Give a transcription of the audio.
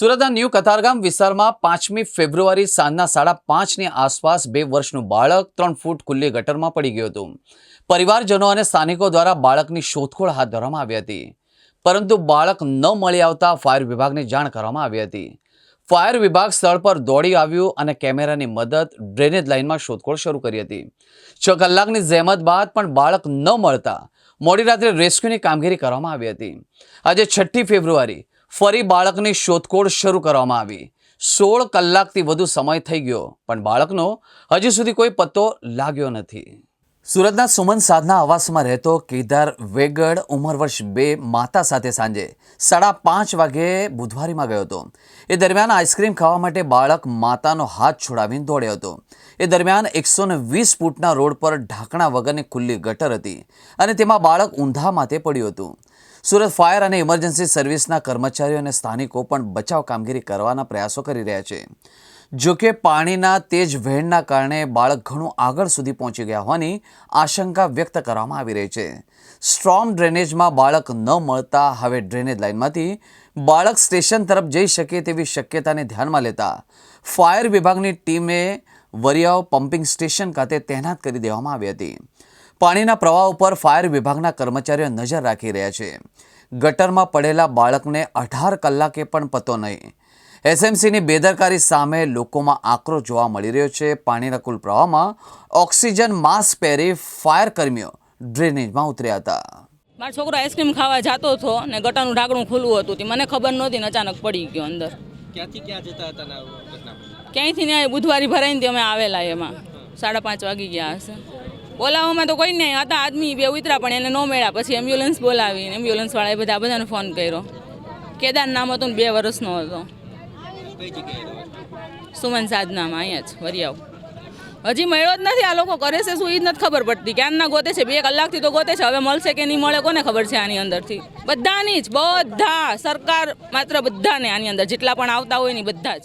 સુરતના ન્યૂ કતારગામ વિસ્તારમાં પાંચમી ફેબ્રુઆરી સાંજના સાડા પાંચની આસપાસ બે વર્ષનું બાળક ત્રણ ફૂટ ખુલ્લી ગટરમાં પડી ગયું હતું. પરિવારજનો અને સ્થાનિકો દ્વારા બાળકની શોધખોળ હાથ ધરવામાં આવી હતી. પરંતુ બાળક ન મળી આવતા ફાયર વિભાગને જાણ કરવામાં આવી હતી. ફાયર વિભાગ સ્થળ પર દોડી આવ્યું અને કેમેરાની મદદ ડ્રેનેજ લાઇનમાં શોધખોળ શરૂ કરી હતી. છ કલાકની જહેમત બાદ પણ બાળક ન મળતા મોડી રાત્રે રેસ્ક્યુની કામગીરી કરવામાં આવી હતી. આજે છઠ્ઠી ફેબ્રુઆરી ફરી બાળકની શોધખોળ શરૂ કરવામાં આવી. સોળ કલાકથી વધુ સમય થઈ ગયો, પણ બાળકનો હજી સુધી કોઈ પત્તો લાગ્યો નથી. સુરતના સુમન સાધના આવાસમાં રહેતો કેદાર વેગડ ઉંમર વર્ષ બે માતા સાથે સાંજે સાડા પાંચ વાગે બુધવારીમાં ગયો હતો. એ દરમિયાન આઈસ્ક્રીમ ખાવા માટે બાળક માતાનો હાથ છોડાવીને દોડ્યો હતો. એ દરમિયાન એકસો ને વીસ ફૂટના રોડ પર ઢાંકણા વગરની ખુલ્લી ગટર હતી અને તેમાં બાળક ઊંધા માથે પડ્યું હતું. સુરત ફાયર અને ઇમરજન્સી સર્વિસના કર્મચારીઓ અને સ્થાનિકો પણ બચાવ કામગીરી કરવાના પ્રયાસો કરી રહ્યા છે. જો કે પાણીના તેજ વહેણના કારણે બાળક ઘણું આગળ સુધી પહોંચી ગયા હોવાની આશંકા વ્યક્ત કરવામાં આવી રહી છે. સ્ટ્રોમ ડ્રેનેજમાં બાળક ન મળતા હવે ડ્રેનેજ લાઇનમાંથી બાળક સ્ટેશન તરફ જઈ શકે તેવી શક્યતાને ધ્યાનમાં લેતા ફાયર વિભાગની ટીમે વરિયાવ પમ્પિંગ સ્ટેશન ખાતે તૈનાત કરી દેવામાં આવી હતી. પાણીના પ્રવાહ ઉપર ફાયર વિભાગના કર્મચારીઓ નજર રાખી રહ્યા છે. ગટરમાં પડેલા બાળકને અઢાર કલાકે પણ પતો નહીં. એસએમસીની બેદરકારી સામે લોકોમાં આક્રોશ જોવા મળી રહ્યો છે. પાણીના કુલ પ્રવાહમાં ઓક્સિજન માસ્ક પહેરી ફાયર કર્મીઓ ડ્રેનેજમાં ઉતર્યા હતા. મારો છોકરો આઈસ્ક્રીમ ખાવા જતો હતો ને ગટાનું ઢાંકણું ખુલ્લું હતું. તે મને ખબર નહોતી અચાનક પડી ગયો અંદર. ક્યાંથી ક્યાં જતા હતા? ક્યાંયથી ને બુધવારી ભરાઈને અમે આવેલા એમાં. સાડા પાંચ વાગી ગયા હશે. બોલાવવામાં તો કોઈ નહીં. હતા આદમી બે ઉતરા પણ એને ન મળ્યા. પછી એમ્બ્યુલન્સ બોલાવી એમ્બ્યુલન્સવાળાએ બધા બધાને ફોન કર્યો. કેદાર નામ હતું ને બે વર્ષનો હતો. સુમન સાધનામાં, અહીંયા જ વરિયાવ હજી મળ્યો જ નથી, આ લોકો કરે છે શું એ જ નથી ખબર પડતી. ક્યારના ગોતે છે, બે કલાકથી તો ગોતે છે, હવે મળશે કે નહીં, મળે, કોને ખબર છે આની અંદરથી? બધાની જ, બધા, સરકાર માત્ર બધાને આની અંદર, જેટલા પણ આવતા હોય ને બધા જ.